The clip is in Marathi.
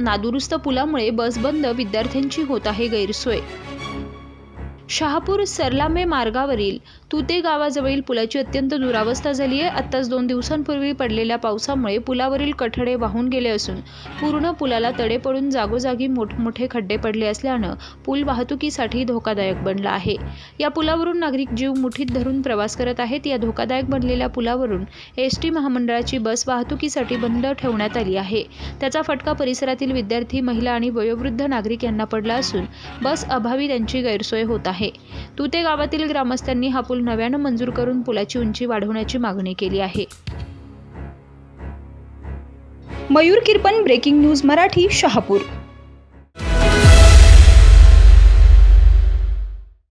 नादुरुस्त पुलामुळे बस बंद विद्यार्थ्यांची होत आहे गैरसोय. शहापूर सरलामे मार्गावरील तुते गावाजवळील पुलाची अत्यंत दुरावस्था झाली आहे. आत्ताच दोन दिवसांपूर्वी पडलेल्या पावसामुळे पुलावरील कठडे वाहून गेले असून पूर्ण पुलाला तडे पडून जागोजागी मोठमोठे खड्डे पडले असल्यानं पूल वाहतुकीसाठी धोकादायक बनला आहे. या पुलावरून नागरिक जीव मुठीत धरून प्रवास करत आहेत. या धोकादायक बनलेल्या पुलावरून एस टी महामंडळाची बस वाहतुकीसाठी बंद ठेवण्यात आली आहे. त्याचा फटका परिसरातील विद्यार्थी महिला आणि वयोवृद्ध नागरिक यांना पडला असून बस अभावी त्यांची गैरसोय होत आहे. तुते गावातील ग्रामस्थांनी हा पूल नव्यानं मंजूर करून पुलाची उंची वाढवण्याची मागणी केली आहे. Mayur Kirpan breaking news Marathi Shahapur.